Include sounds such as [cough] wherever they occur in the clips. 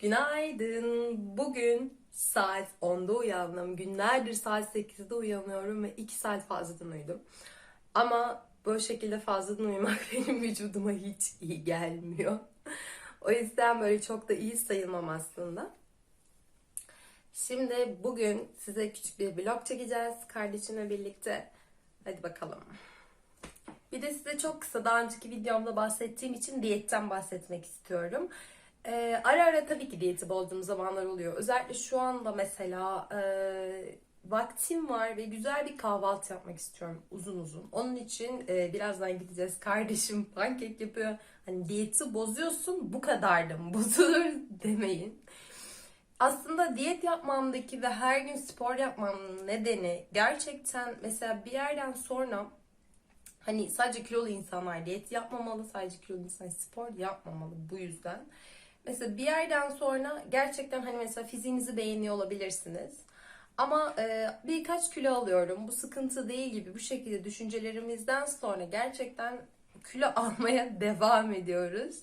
Günaydın. Bugün saat 10'da uyandım. Günlerdir saat 8'de uyanıyorum ve 2 saat fazladan uyudum. Ama böyle şekilde fazladan uyumak [laughs] benim vücuduma hiç iyi gelmiyor. O yüzden böyle çok da iyi sayılmam aslında. Şimdi bugün size küçük bir vlog çekeceğiz kardeşimle birlikte. Hadi bakalım. Bir de size çok kısa daha önceki videomda bahsettiğim için diyetten bahsetmek istiyorum. Ee, ara ara tabii ki diyeti bozduğum zamanlar oluyor. Özellikle şu anda mesela e, vaktim var ve güzel bir kahvaltı yapmak istiyorum uzun uzun. Onun için e, birazdan gideceğiz. Kardeşim pankek yapıyor. Hani diyeti bozuyorsun bu kadar da mı [laughs] bozulur demeyin. Aslında diyet yapmamdaki ve her gün spor yapmamın nedeni gerçekten mesela bir yerden sonra Hani sadece kilolu insanlar diyet yapmamalı, sadece kilolu insan spor yapmamalı bu yüzden. Mesela bir yerden sonra gerçekten hani mesela fiziğinizi beğeniyor olabilirsiniz. Ama e, birkaç kilo alıyorum, bu sıkıntı değil gibi bu şekilde düşüncelerimizden sonra gerçekten kilo [laughs] almaya devam ediyoruz.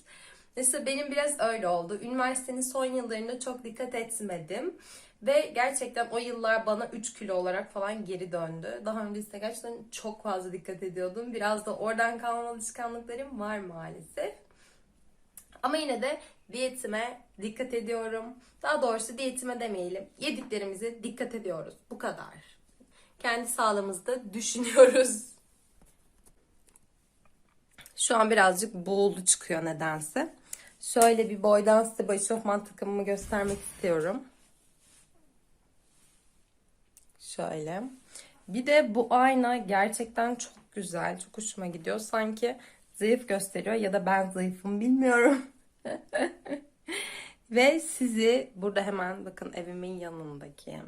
Mesela benim biraz öyle oldu. Üniversitenin son yıllarında çok dikkat etmedim. Ve gerçekten o yıllar bana 3 kilo olarak falan geri döndü. Daha öncesinde gerçekten çok fazla dikkat ediyordum. Biraz da oradan kalma alışkanlıklarım var maalesef. Ama yine de diyetime dikkat ediyorum. Daha doğrusu diyetime demeyelim. Yediklerimize dikkat ediyoruz. Bu kadar. Kendi sağlığımızda düşünüyoruz. Şu an birazcık boğulu çıkıyor nedense. Şöyle bir boydan size bu eşofman takımımı göstermek istiyorum. Şöyle. Bir de bu ayna gerçekten çok güzel. Çok hoşuma gidiyor. Sanki zayıf gösteriyor ya da ben zayıfım bilmiyorum. [laughs] Ve sizi burada hemen bakın evimin yanındaki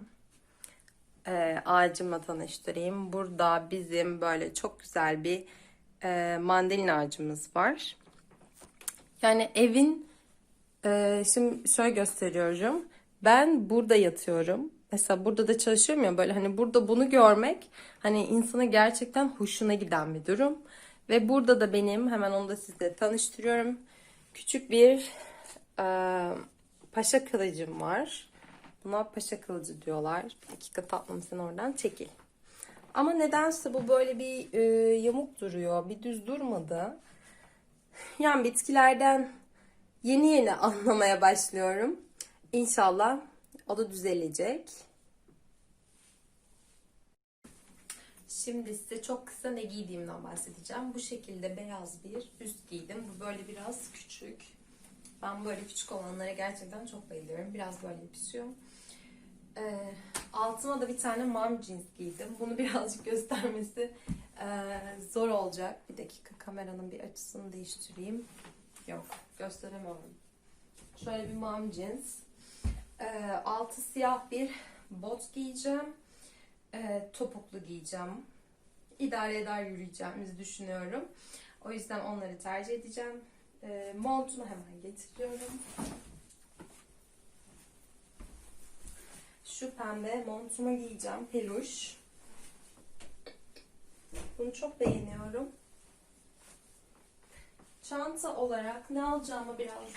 e, ağacımla tanıştırayım. Burada bizim böyle çok güzel bir e, mandalina ağacımız var. Yani evin e, şimdi şöyle gösteriyorum. Ben burada yatıyorum. Mesela burada da çalışıyorum ya böyle hani burada bunu görmek hani insana gerçekten hoşuna giden bir durum. Ve burada da benim hemen onu da size tanıştırıyorum. Küçük bir e, paşa kılıcım var. Buna paşa kılıcı diyorlar. Bir dakika tatlım sen oradan çekil. Ama nedense bu böyle bir e, yamuk duruyor. Bir düz durmadı. Yani bitkilerden yeni yeni [laughs] anlamaya başlıyorum. İnşallah o da düzelecek. Şimdi size çok kısa ne giydiğimden bahsedeceğim. Bu şekilde beyaz bir üst giydim. Bu böyle biraz küçük. Ben böyle küçük olanlara gerçekten çok bayılıyorum. Biraz böyle yapışıyor. Ee, altıma da bir tane mom jeans giydim. Bunu [laughs] birazcık göstermesi e, zor olacak. Bir dakika kameranın bir açısını değiştireyim. Yok gösteremiyorum. Şöyle bir mom jeans. Ee, altı siyah bir bot giyeceğim. Ee, topuklu giyeceğim. İdare eder yürüyeceğimizi düşünüyorum. O yüzden onları tercih edeceğim. Ee, montumu hemen getiriyorum. Şu pembe montumu giyeceğim. Peluş. Bunu çok beğeniyorum. Çanta olarak ne alacağımı biraz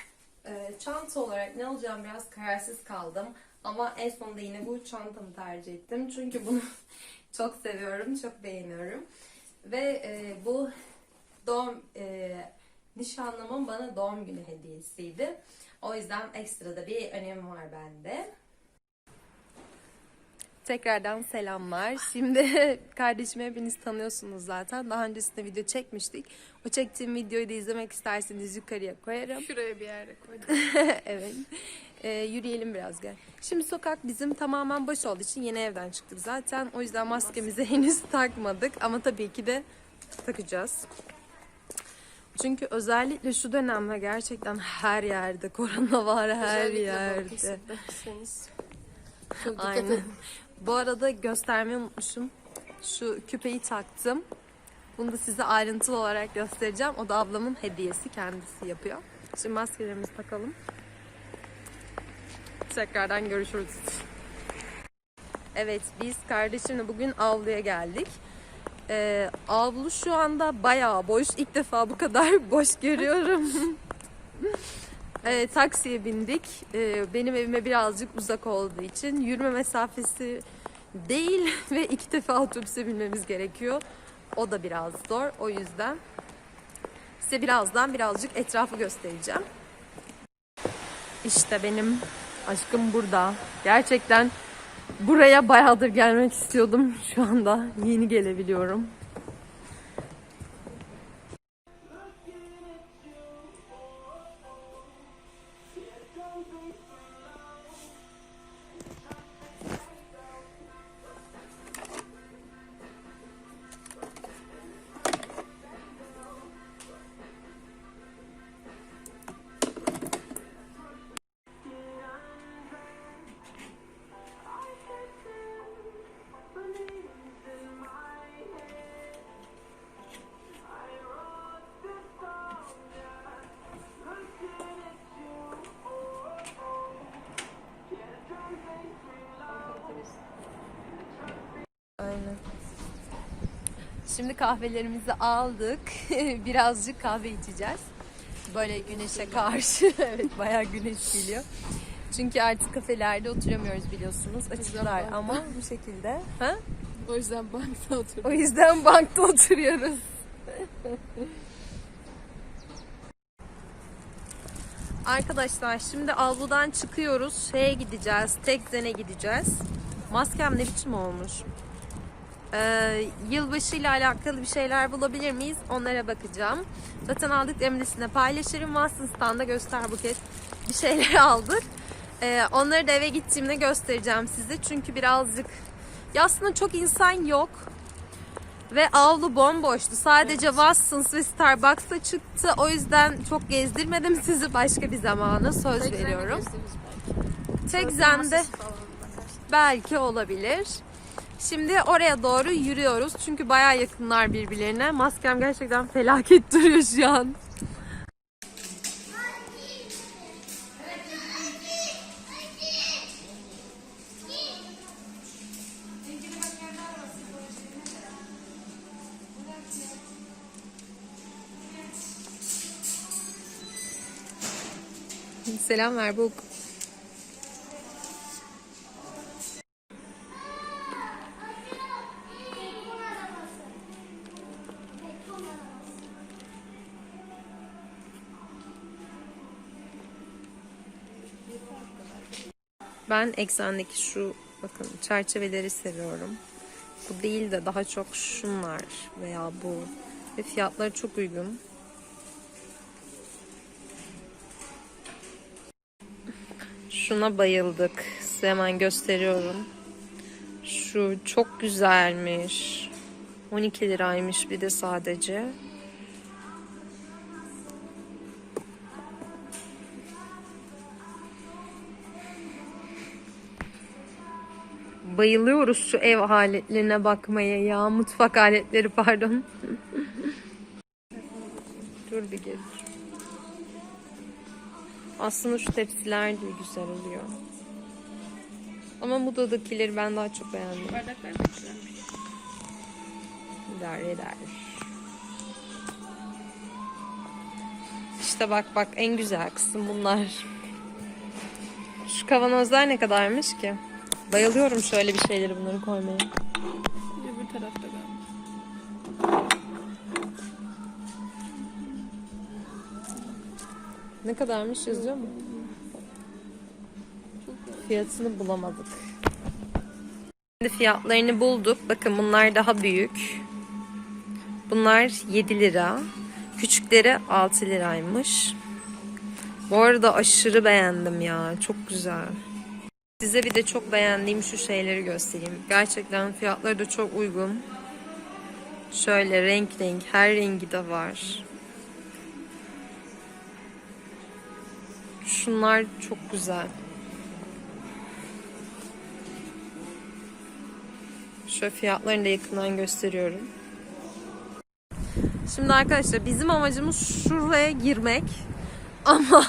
e, çanta olarak ne alacağım biraz kararsız kaldım. Ama en sonunda yine bu çantamı tercih ettim. Çünkü bunu çok seviyorum, çok beğeniyorum. Ve e, bu doğum e, nişanlımın bana doğum günü hediyesiydi. O yüzden ekstra da bir önemi var bende. Tekrardan selamlar. Şimdi [laughs] kardeşimi hepiniz tanıyorsunuz zaten. Daha öncesinde video çekmiştik. O çektiğim videoyu da izlemek isterseniz yukarıya koyarım. Şuraya bir yere koydum. [laughs] evet. Ee, yürüyelim biraz gel. Şimdi sokak bizim tamamen boş olduğu için yeni evden çıktık zaten. O yüzden maskemizi [laughs] henüz takmadık. Ama tabii ki de takacağız. Çünkü özellikle şu dönemde gerçekten her yerde korona var her Özellikle yerde. Balıkesir'deyseniz Çok dikkat Aynen. edin. Bu arada göstermeyi unutmuşum. Şu küpeyi taktım. Bunu da size ayrıntılı olarak göstereceğim. O da ablamın hediyesi. Kendisi yapıyor. Şimdi maskelerimizi takalım. Tekrardan görüşürüz. Evet biz kardeşimle bugün avluya geldik. Ee, avlu şu anda bayağı boş. İlk defa bu kadar [laughs] boş görüyorum. [laughs] e, taksiye bindik. E, benim evime birazcık uzak olduğu için yürüme mesafesi değil [laughs] ve iki defa otobüse binmemiz gerekiyor. O da biraz zor. O yüzden size birazdan birazcık etrafı göstereceğim. İşte benim aşkım burada. Gerçekten buraya bayağıdır gelmek istiyordum. Şu anda yeni gelebiliyorum. Şimdi kahvelerimizi aldık. [laughs] Birazcık kahve içeceğiz. Böyle güneşe karşı. [laughs] evet bayağı güneş geliyor. Çünkü artık kafelerde oturamıyoruz biliyorsunuz. Açıklar ama bu şekilde. Ha? O yüzden bankta oturdum. O yüzden bankta oturuyoruz. [laughs] Arkadaşlar şimdi avludan çıkıyoruz. Şeye gideceğiz. Tekzen'e gideceğiz. Maskem ne biçim olmuş? Ee, yılbaşı ile alakalı bir şeyler bulabilir miyiz? Onlara bakacağım. Zaten aldıklarımı da sizinle paylaşırım. Watson's'tan da göster buket bir şeyler [laughs] aldık. Ee, onları da eve gittiğimde göstereceğim size. Çünkü birazcık ya aslında çok insan yok. Ve avlu bomboştu. Sadece Watsons ve Starbucks'a çıktı. O yüzden çok gezdirmedim sizi başka bir zamana söz veriyorum. Tekzen'de belki olabilir. Şimdi oraya doğru yürüyoruz. Çünkü bayağı yakınlar birbirlerine. Maskem gerçekten felaket [laughs] duruyor şu an. Selam ver bu. Ben eksendeki şu bakın çerçeveleri seviyorum. Bu değil de daha çok şunlar veya bu. Ve fiyatları çok uygun. Şuna bayıldık. Size hemen gösteriyorum. Şu çok güzelmiş. 12 liraymış bir de sadece. Bayılıyoruz şu ev aletlerine bakmaya ya. Mutfak aletleri pardon. [laughs] Dur bir gel. Aslında şu tepsiler de güzel oluyor. Ama Muda'dakileri ben daha çok beğendim. Bardaklar da. İdare eder. İşte bak bak en güzel kısım bunlar. Şu kavanozlar ne kadarmış ki? Bayılıyorum şöyle bir şeyleri bunları koymaya. Öbür tarafta galiba. Ne kadarmış yazıyor mu? Fiyatını bulamadık. Şimdi fiyatlarını bulduk. Bakın bunlar daha büyük. Bunlar 7 lira. Küçükleri 6 liraymış. Bu arada aşırı beğendim ya. Çok güzel. Size bir de çok beğendiğim şu şeyleri göstereyim. Gerçekten fiyatları da çok uygun. Şöyle renk renk her rengi de var. Şunlar çok güzel. Şöyle fiyatlarını da yakından gösteriyorum. Şimdi arkadaşlar bizim amacımız şuraya girmek. Ama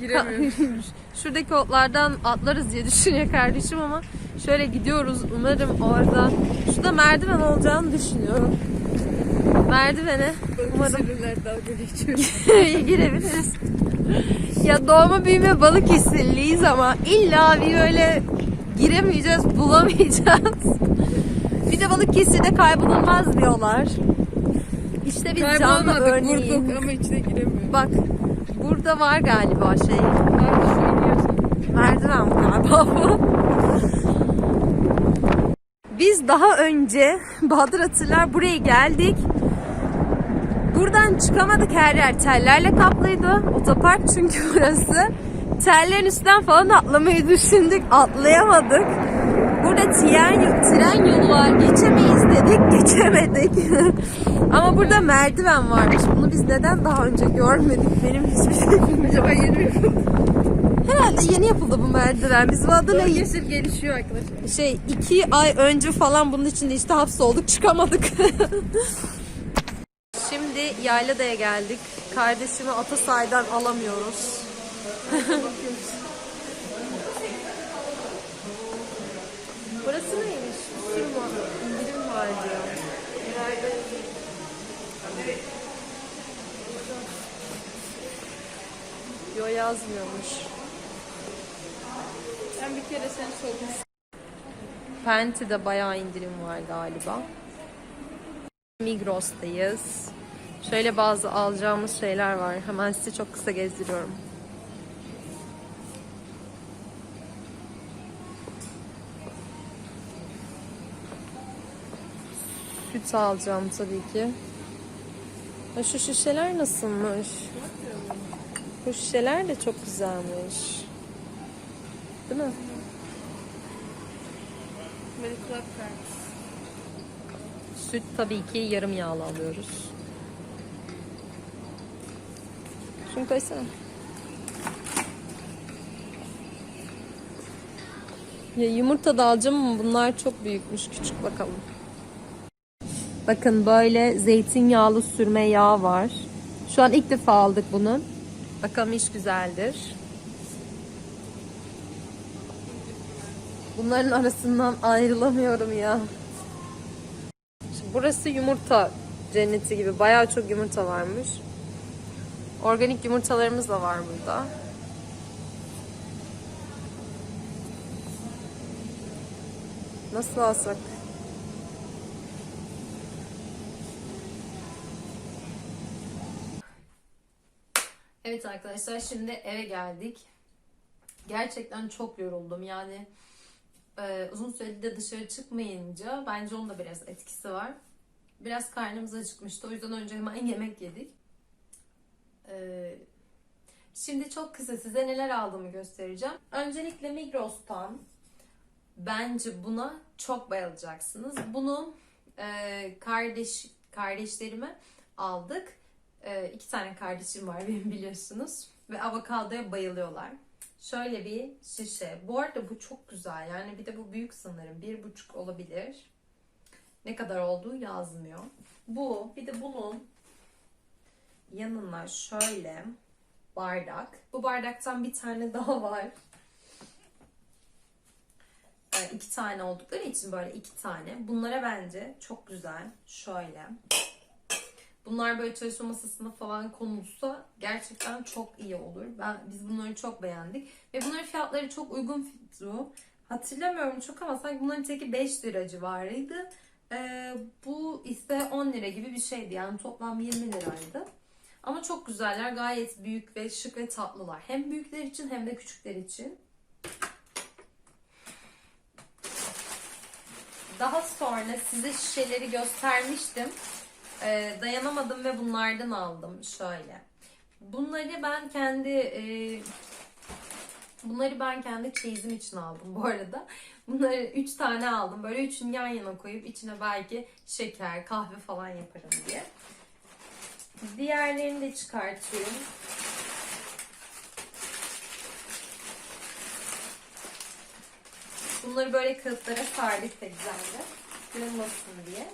Giremiyorum. [laughs] şuradaki otlardan atlarız diye [laughs] düşünüyor kardeşim ama şöyle gidiyoruz. Umarım orada şurada merdiven olacağını düşünüyorum. Merdivene umarım [laughs] girebiliriz. ya doğma büyüme Balıkesirliyiz ama illa bir böyle giremeyeceğiz, bulamayacağız. Bir de Balıkesir'de kaybolunmaz diyorlar. İşte biz canlı Kaybolmadık örneği. vurduk ama içine giremiyor. Bak burada var galiba şey. İniyorsun? Merdiven galiba bu. Biz daha önce Bahadır hatırlar buraya geldik. Buradan çıkamadık her yer tellerle kaplıydı. Otopark çünkü [laughs] burası. Tellerin üstten falan atlamayı düşündük. Atlayamadık. Burada tren, tren yolu var. Geçemeyiz dedik. [laughs] Geçemedik. Ama burada merdiven varmış. Bunu biz neden daha önce görmedik? Benim hiçbir fikrim yok. Acaba yeni yapıldı bu merdiven. Biz bu adına Balıkesir gelişiyor arkadaşlar. şey iki ay önce falan bunun içinde işte hapsolduk çıkamadık. [laughs] Şimdi Yaylada'ya geldik. Kardeşimi Atasay'dan alamıyoruz. [laughs] Burası neymiş? Var. İndirim var diyor. Yo yazmıyormuş. Ben bir kere seni sormuştum. Penti'de bayağı indirim var galiba. Migros'tayız. Şöyle bazı alacağımız şeyler var. Hemen size çok kısa gezdiriyorum. Süt alacağım tabii ki. Şu şişeler nasılmış? Bu şişeler de çok güzelmiş. Değil mi? Böyle kulak vermiş. Süt tabii ki yarım yağlı alıyoruz. Şunu koysana. Ya yumurta da alacağım ama bunlar çok büyükmüş. Küçük bakalım. Bakın böyle zeytinyağlı sürme yağ var. Şu an ilk defa aldık bunu. Bakalım iş güzeldir. Bunların arasından ayrılamıyorum ya. Şimdi burası yumurta cenneti gibi. Bayağı çok yumurta varmış. Organik yumurtalarımız da var burada. Nasıl alsak? Evet arkadaşlar şimdi eve geldik. Gerçekten çok yoruldum. Yani e, uzun süredir de dışarı çıkmayınca bence onun da biraz etkisi var. Biraz karnımız acıkmıştı. O yüzden önce hemen [laughs] yemek yedik. E, şimdi çok kısa size neler aldığımı göstereceğim. Öncelikle Migros'tan bence buna çok bayılacaksınız. Bunu e, kardeş kardeşlerime aldık. E, iki tane kardeşim var [laughs] benim biliyorsunuz. Ve avokadoya bayılıyorlar. Şöyle bir şişe. Bu arada bu çok güzel. Yani bir de bu büyük sanırım. Bir buçuk olabilir. Ne kadar olduğu yazmıyor. Bu bir de bunun yanına şöyle bardak. Bu bardaktan bir tane [laughs] daha var. Ee, iki tane oldukları için böyle iki tane. Bunlara bence çok güzel. Şöyle. Bunlar böyle çalışma masasına falan konulsa gerçekten çok iyi olur. Ben biz bunları çok beğendik ve bunların fiyatları çok uygun tuttu. Hatırlamıyorum çok ama sanki bunların teki 5 lira civarıydı. Ee, bu ise 10 lira gibi bir şeydi. Yani toplam 20 liraydı. Ama çok güzeller. Gayet büyük ve şık ve tatlılar. Hem büyükler için hem de küçükler için. Daha sonra size şişeleri göstermiştim. Ee, dayanamadım ve bunlardan aldım. Şöyle. Bunları ben kendi e, bunları ben kendi çeyizim için aldım bu arada. Bunları 3 tane aldım. Böyle üçünü yan yana koyup içine belki şeker, kahve falan yaparım diye. Diğerlerini de çıkartıyorum. Bunları böyle kağıtlara sardık da güzelce. Kırılmasın diye.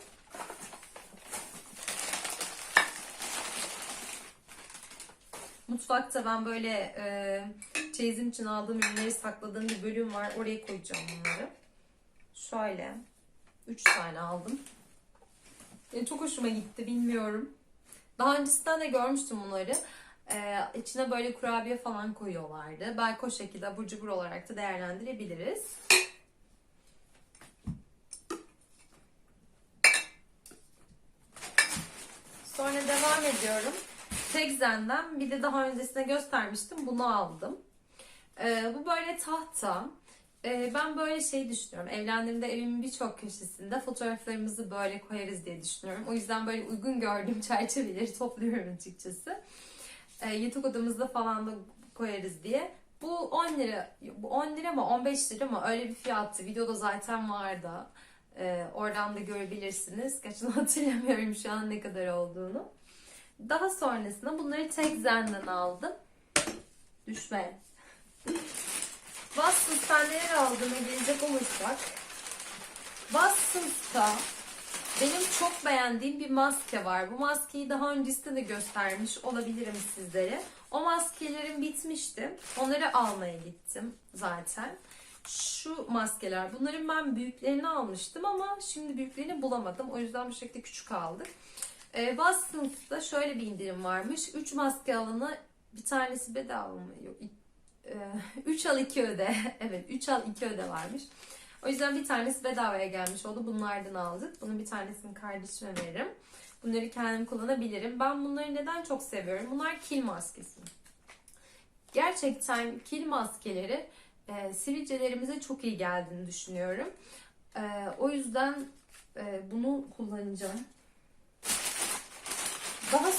Mutfakta ben böyle e, çeyizim için aldığım ürünleri sakladığım bir bölüm var. Oraya koyacağım bunları. Şöyle. 3 tane aldım. Yani çok hoşuma gitti bilmiyorum. Daha öncesinden de görmüştüm bunları. Ee, içine böyle kurabiye falan koyuyorlardı. Belki o şekilde abur cubur olarak da değerlendirebiliriz. Sonra devam ediyorum. Tekzen'den bir de daha öncesine göstermiştim. Bunu aldım. Ee, bu böyle tahta. Ee, ben böyle şey düşünüyorum. Evlendiğimde evimin birçok köşesinde fotoğraflarımızı böyle koyarız diye düşünüyorum. O yüzden böyle uygun gördüğüm [laughs] çerçeveleri topluyorum açıkçası. Ee, yatak odamızda falan da koyarız diye. Bu 10 lira, bu 10 lira mı 15 lira mı öyle bir fiyattı. Videoda zaten vardı. Ee, oradan da görebilirsiniz. Gerçekten [laughs] hatırlamıyorum şu an ne kadar olduğunu. Daha sonrasında bunları tek zenden aldım. Düşme. Watsons'tan neler aldığına gelecek olursak. Watsons'ta benim çok beğendiğim bir maske var. Bu maskeyi daha öncesinde de göstermiş olabilirim sizlere. O maskelerim bitmişti. Onları almaya gittim zaten. Şu maskeler. Bunların ben büyüklerini almıştım ama şimdi büyüklerini bulamadım. O yüzden bu şekilde küçük aldık. E, Watsons'ta şöyle bir indirim varmış. 3 maske alana bir tanesi bedava mı? Yok. 3 [laughs] al 2 öde. [laughs] evet 3 al 2 öde varmış. O yüzden bir tanesi bedavaya gelmiş oldu. Bunlardan aldık. Bunun bir tanesini kardeşime veririm. Bunları kendim kullanabilirim. Ben bunları neden çok seviyorum? Bunlar kil maskesi. Gerçekten kil maskeleri e, sivilcelerimize çok iyi geldiğini düşünüyorum. E, o yüzden e, bunu kullanacağım.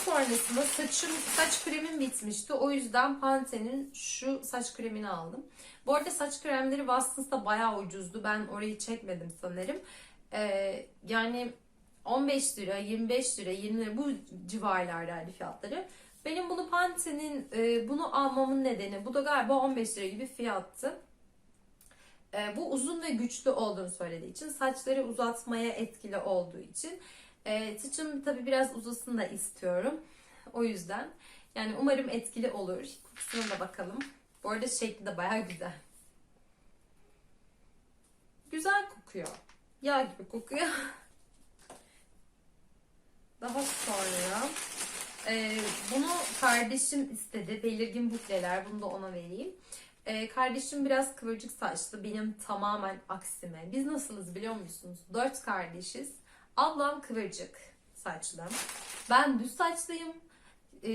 Sonrasında saçım, saç kremim bitmişti. O yüzden Pantene'in şu saç kremini aldım. Bu arada saç kremleri Watsons'ta bayağı ucuzdu. Ben orayı çekmedim sanırım. Ee, yani 15 lira, 25 lira, 20 lira bu civarlardaydı fiyatları. Benim bunu Pantene'in e, bunu almamın nedeni bu da galiba 15 lira gibi fiyattı. E, bu uzun ve güçlü olduğunu söylediği için saçları uzatmaya etkili olduğu için e, saçım tabii biraz uzasın da istiyorum. O yüzden yani umarım etkili olur. Kokusuna da bakalım. Bu arada şekli de bayağı güzel. Güzel kokuyor. Yağ gibi kokuyor. [laughs] Daha sonra e, bunu kardeşim istedi. Belirgin bukleler. Bunu da ona vereyim. E, kardeşim biraz kıvırcık saçlı. Benim tamamen aksime. Biz nasılız biliyor musunuz? Dört kardeşiz. Ablam kıvırcık saçlı. Ben düz saçlıyım. Ee,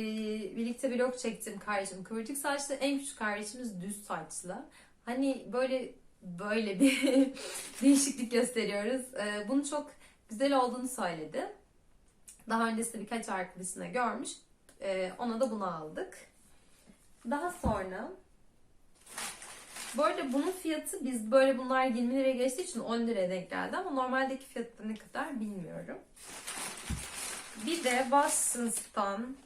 birlikte vlog çektim kardeşim kıvırcık saçlı. En küçük kardeşimiz düz saçlı. Hani böyle böyle bir [laughs] değişiklik gösteriyoruz. Ee, bunu çok güzel olduğunu söyledi. Daha öncesinde birkaç arkadaşına görmüş. Ee, ona da bunu aldık. Daha sonra bu arada bunun fiyatı biz böyle bunlar 20 liraya geçtiği için 10 liraya denk geldi ama normaldeki fiyatı ne kadar bilmiyorum. Bir de Watsons'tan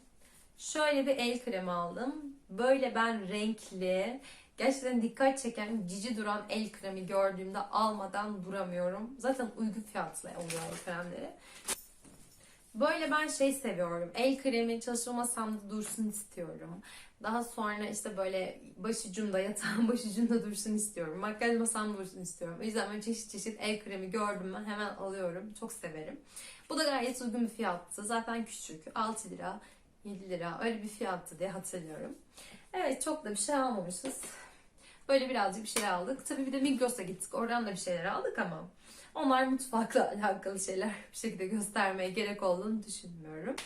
şöyle bir el kremi aldım. Böyle ben renkli, gerçekten dikkat çeken, cici duran el kremi gördüğümde almadan duramıyorum. Zaten uygun fiyatlı oluyor el kremleri. Böyle ben şey seviyorum. El kremi çalışma masamda dursun istiyorum. Daha sonra işte böyle başucumda yatağın [laughs] başucunda dursun istiyorum. Makyaj masamda dursun istiyorum. O yüzden böyle çeşit çeşit el kremi gördüm ben hemen alıyorum. Çok severim. Bu da gayet uygun bir fiyattı. Zaten küçük. 6 lira, 7 lira öyle bir fiyattı diye hatırlıyorum. Evet çok da bir şey almamışız. Böyle birazcık bir şey aldık. Tabii bir de Migros'a gittik. Oradan da bir şeyler aldık ama onlar mutfakla alakalı şeyler bir şekilde göstermeye gerek olduğunu düşünmüyorum.